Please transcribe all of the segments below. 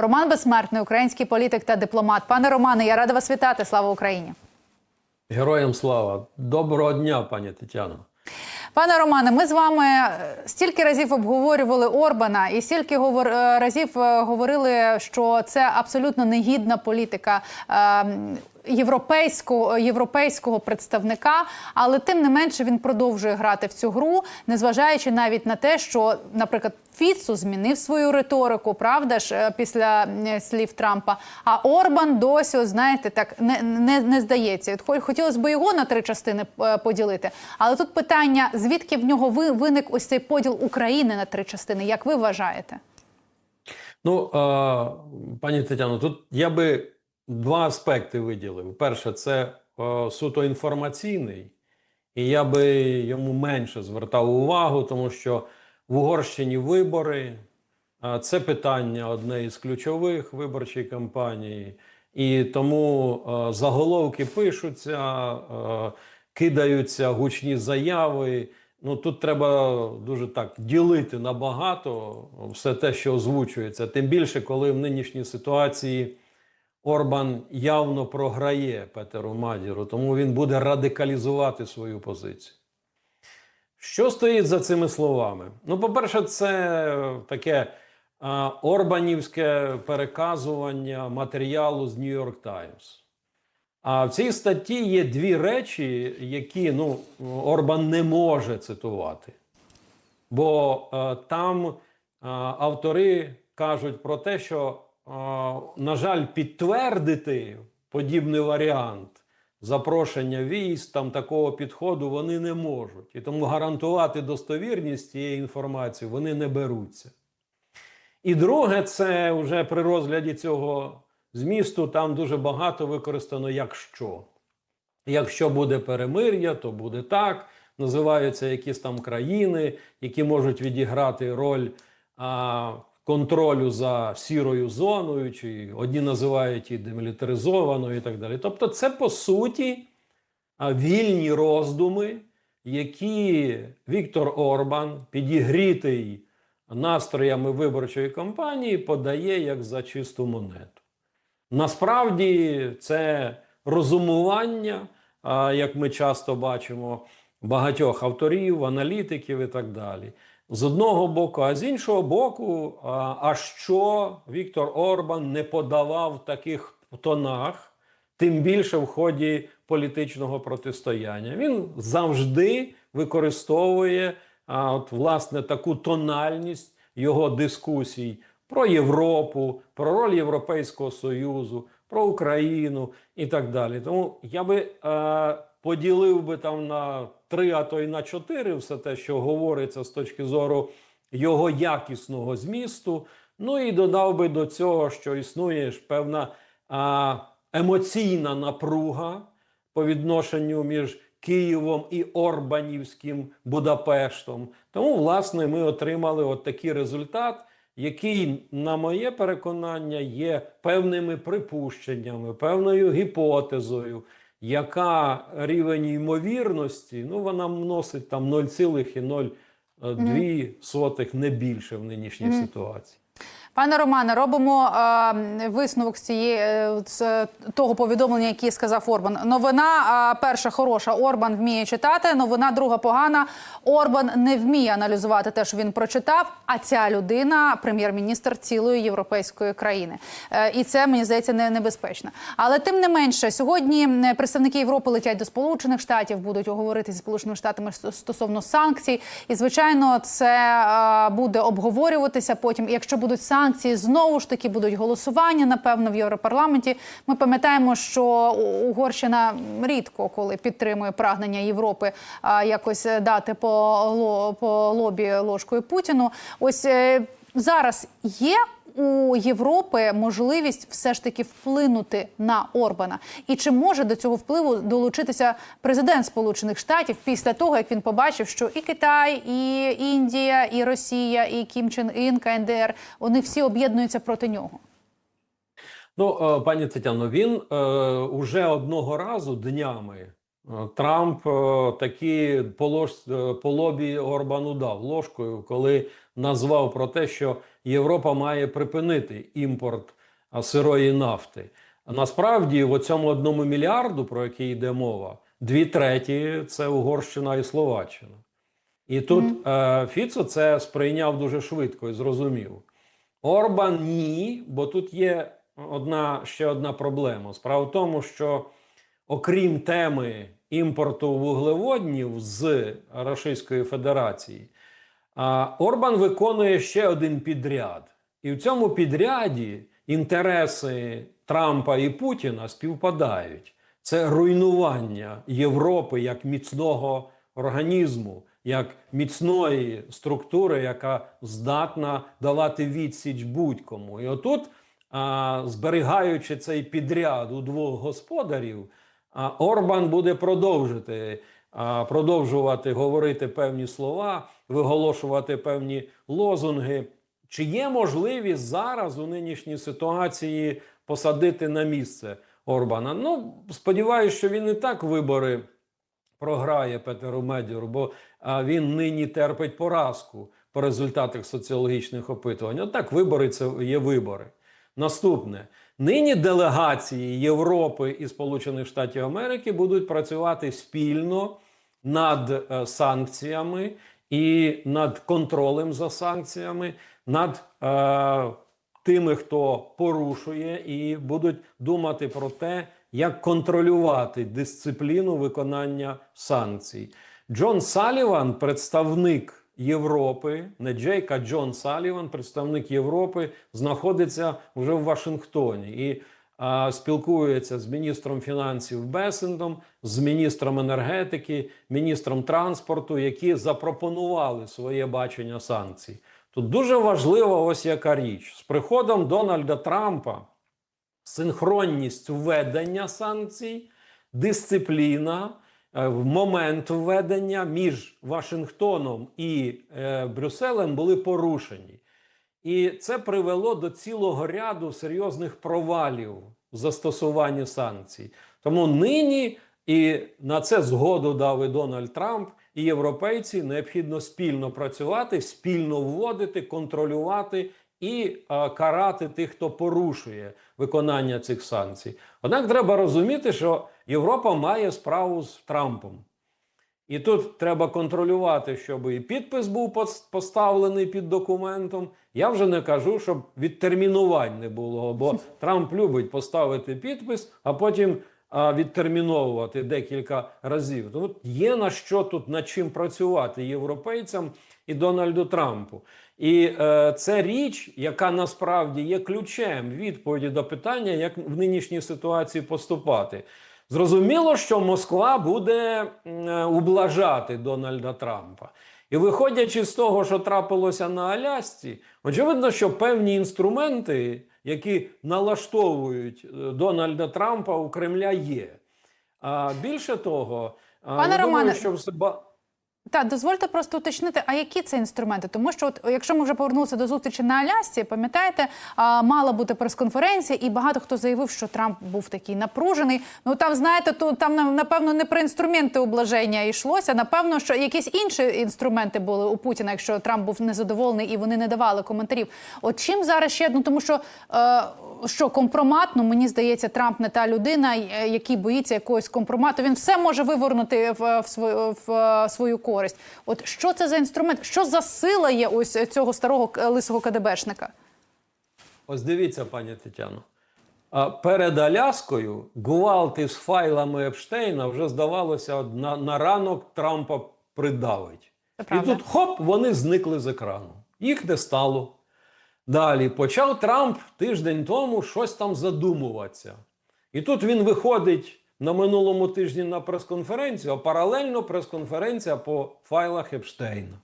Роман Безсмертний, український політик та дипломат. Пане Романе, я рада вас вітати. Слава Україні. Героям слава! Доброго дня, пані Тетяно. Пане Романе, ми з вами е, стільки разів обговорювали Орбана, і стільки говор... е, разів е, говорили, що це абсолютно негідна політика. Європейського європейського представника, але тим не менше він продовжує грати в цю гру, незважаючи навіть на те, що, наприклад, Фіцу змінив свою риторику, правда ж, е, після е, слів Трампа. А Орбан досі, знаєте, так не, не, не здається. От хо- хотілося б його на три частини е, поділити. Але тут питання: звідки в нього ви- виник ось цей поділ України на три частини? Як ви вважаєте? Ну, пані Тетяно, тут я би два аспекти виділив. Перше, це е, суто інформаційний, і я би йому менше звертав увагу, тому що в Угорщині вибори е, це питання одне із ключових виборчої кампанії. І тому е, заголовки пишуться, е, кидаються гучні заяви. Ну тут треба дуже так ділити на багато все те, що озвучується. Тим більше, коли в нинішній ситуації Орбан явно програє Петеру Мадіру, тому він буде радикалізувати свою позицію. Що стоїть за цими словами? Ну, по-перше, це таке а, орбанівське переказування матеріалу з York Times. А в цій статті є дві речі, які ну, Орбан не може цитувати. Бо е, там е, автори кажуть про те, що, на жаль, підтвердити подібний варіант запрошення військ, там такого підходу вони не можуть. І тому гарантувати достовірність цієї інформації вони не беруться. І друге, це вже при розгляді цього змісту там дуже багато використано якщо. Якщо буде перемир'я, то буде так. Називаються якісь там країни, які можуть відіграти роль а, контролю за сірою зоною, чи одні називають її демілітаризованою і так далі. Тобто, це по суті вільні роздуми, які Віктор Орбан, підігрітий настроями виборчої кампанії, подає як за чисту монету. Насправді це розумування, як ми часто бачимо, багатьох авторів, аналітиків і так далі. З одного боку, а з іншого боку, а, а що Віктор Орбан не подавав таких тонах, тим більше в ході політичного протистояння. Він завжди використовує а, от, власне таку тональність його дискусій про Європу, про роль Європейського Союзу, про Україну і так далі. Тому я би е, поділив би там на три, а то й на чотири все те, що говориться з точки зору його якісного змісту. Ну і додав би до цього, що існує ж певна а, емоційна напруга по відношенню між Києвом і Орбанівським Будапештом. Тому, власне, ми отримали от такий результат, який, на моє переконання, є певними припущеннями, певною гіпотезою, яка рівень ймовірності, ну вона носить там 0,02 не більше в нинішній ситуації. Пане Романе, робимо е, висновок з цієї е, з того повідомлення, яке сказав Орбан. Новина е, перша хороша. Орбан вміє читати. Новина друга погана. Орбан не вміє аналізувати те, що він прочитав. А ця людина прем'єр-міністр цілої європейської країни. Е, і це мені здається не небезпечно. Але тим не менше, сьогодні представники Європи летять до Сполучених Штатів, будуть говорити зі Сполученими Штатами стосовно санкцій. І звичайно, це е, буде обговорюватися потім. Якщо будуть санкції, знову ж таки будуть голосування, напевно, в Європарламенті. Ми пам'ятаємо, що Угорщина рідко коли підтримує прагнення Європи якось дати по, ло- по лобі ложкою Путіну. Ось е, зараз є. У Європи можливість все ж таки вплинути на Орбана, і чи може до цього впливу долучитися президент Сполучених Штатів після того, як він побачив, що і Китай, і Індія, і Росія, і Кім Чен Ін, КНДР вони всі об'єднуються проти нього? Ну, е, пані Тетяно, він е, уже одного разу днями Трамп е, такі по, е, по лобі Орбану дав ложкою, коли назвав про те, що Європа має припинити імпорт сирої нафти. Насправді, в цьому одному мільярду, про який йде мова, дві треті це Угорщина і Словаччина. І тут е, Фіцо це сприйняв дуже швидко і зрозумів. Орбан ні, бо тут є одна ще одна проблема. Справа в тому, що окрім теми імпорту вуглеводнів з Російської Федерації, Орбан виконує ще один підряд. І в цьому підряді інтереси Трампа і Путіна співпадають. Це руйнування Європи як міцного організму, як міцної структури, яка здатна давати відсіч будь-кому. І отут, зберігаючи цей підряд у двох господарів, Орбан буде продовжити. Продовжувати говорити певні слова, виголошувати певні лозунги. Чи є можливість зараз у нинішній ситуації посадити на місце Орбана? Ну, сподіваюся, що він і так вибори програє Петеру Медіору, бо він нині терпить поразку по результатах соціологічних опитувань. Отак, вибори це є вибори. Наступне. Нині делегації Європи і Сполучених Штатів Америки будуть працювати спільно над е, санкціями і над контролем за санкціями, над е, тими, хто порушує, і будуть думати про те, як контролювати дисципліну виконання санкцій. Джон Саліван, представник Європи, не Джейк, а Джон Саліван, представник Європи, знаходиться вже в Вашингтоні і а, спілкується з міністром фінансів Бесендом, з міністром енергетики, міністром транспорту, які запропонували своє бачення санкцій. Тут дуже важлива ось яка річ з приходом Дональда Трампа синхронність введення санкцій, дисципліна в момент введення між Вашингтоном і е, Брюсселем були порушені. І це привело до цілого ряду серйозних провалів в застосуванні санкцій. Тому нині і на це згоду дав і Дональд Трамп, і європейці необхідно спільно працювати, спільно вводити, контролювати і е, карати тих, хто порушує виконання цих санкцій. Однак треба розуміти, що Європа має справу з Трампом. І тут треба контролювати, щоб і підпис був поставлений під документом. Я вже не кажу, щоб відтермінувань не було, бо Трамп любить поставити підпис, а потім а, відтерміновувати декілька разів. Тому є на що тут над чим працювати європейцям і Дональду Трампу. І е, це річ, яка насправді є ключем відповіді до питання, як в нинішній ситуації поступати. Зрозуміло, що Москва буде е, ублажати Дональда Трампа. І виходячи з того, що трапилося на Алясці, очевидно, що певні інструменти, які налаштовують е, Дональда Трампа у Кремля, є. А більше того, Пане я думаю, Романе, що все Так, дозвольте просто уточнити, а які це інструменти? Тому що, от, якщо ми вже повернулися до зустрічі на Алясці, пам'ятаєте, мала бути прес-конференція, і багато хто заявив, що Трамп був такий напружений. Ну там, знаєте, то там на- напевно не про інструменти облаження йшлося. Напевно, що якісь інші інструменти були у Путіна, якщо Трамп був незадоволений і вони не давали коментарів. От чим зараз ще ну тому, що е, що компромат, ну мені здається, Трамп не та людина, е, який боїться якогось компромату. Він все може вивернути в, в, свою, в е, свою користь. От що це за інструмент? Що за сила є ось цього старого лисого КДБшника? Ось дивіться, пані Тетяно. Перед Аляскою гвалти з файлами Епштейна вже здавалося на, на ранок Трампа придавить. І тут хоп, вони зникли з екрану. Їх не стало. Далі почав Трамп тиждень тому щось там задумуватися. І тут він виходить на минулому тижні на прес-конференцію, а паралельно прес-конференція по файлах Епштейна.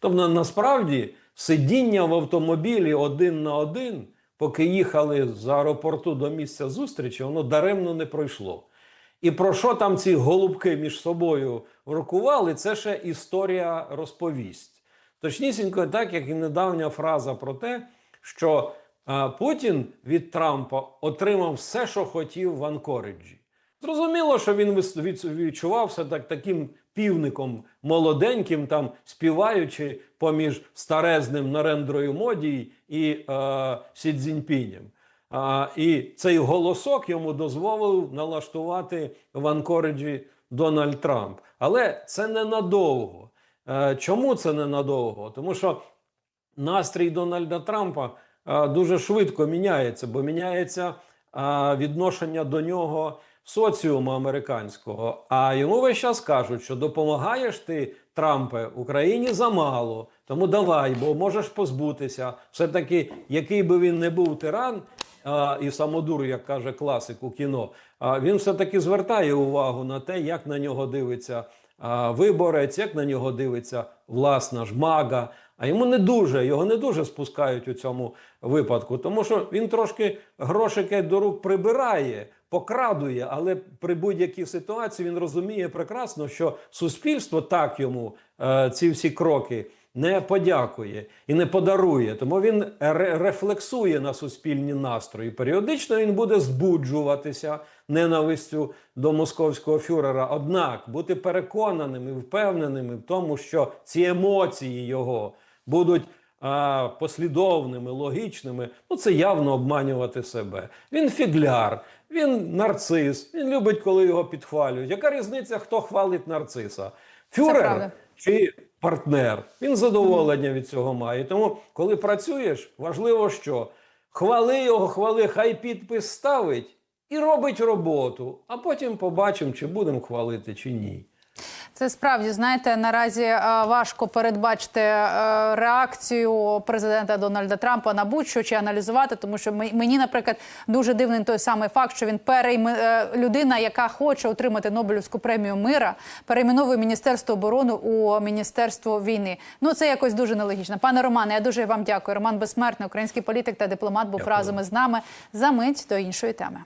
Тобто, насправді, сидіння в автомобілі один на один, поки їхали з аеропорту до місця зустрічі, воно даремно не пройшло. І про що там ці голубки між собою рокували, це ще історія розповість. Точнісінько, так як і недавня фраза про те, що а, Путін від Трампа отримав все, що хотів в Анкориджі. Зрозуміло, що він відчувався так, таким півником молоденьким, там співаючи поміж старезним Нарендрою Моді і е, Сі Цзіньпінем. А, і цей голосок йому дозволив налаштувати в Анкориджі Дональд Трамп. Але це ненадовго. Е, чому це ненадовго? Тому що настрій Дональда Трампа дуже швидко міняється, бо міняється відношення до нього соціуму американського. А йому весь час кажуть, що допомагаєш ти, Трампе, Україні замало, тому давай, бо можеш позбутися. Все-таки, який би він не був тиран. А, і самодур, як каже класик у кіно, а він все-таки звертає увагу на те, як на нього дивиться а, виборець, як на нього дивиться власна жмага. А йому не дуже, його не дуже спускають у цьому випадку, тому що він трошки грошики до рук прибирає, покрадує, але при будь-якій ситуації він розуміє прекрасно, що суспільство так йому е, ці всі кроки не подякує і не подарує. Тому він ре- рефлексує на суспільні настрої. Періодично він буде збуджуватися ненавистю до московського фюрера. Однак бути переконаним і впевненими в тому, що ці емоції його будуть. а, Послідовними, логічними, ну це явно обманювати себе. Він фігляр, він нарцис, він любить, коли його підхвалюють. Яка різниця, хто хвалить нарциса? Фюрер чи партнер. Він задоволення від цього має. Тому, коли працюєш, важливо, що хвали його, хвали, хай підпис ставить і робить роботу. А потім побачимо, чи будемо хвалити, чи ні. Це справді знаєте, наразі е, важко передбачити е, реакцію президента Дональда Трампа на будь-що чи аналізувати, тому що мені, наприклад, дуже дивний той самий факт, що він перейме людина, яка хоче отримати Нобелівську премію мира, перейменовує міністерство оборони у міністерство війни. Ну це якось дуже нелогічно. Пане Романе, я дуже вам дякую. Роман Безсмертний, український політик та дипломат, був Дякую. разом із нами за мить до іншої теми.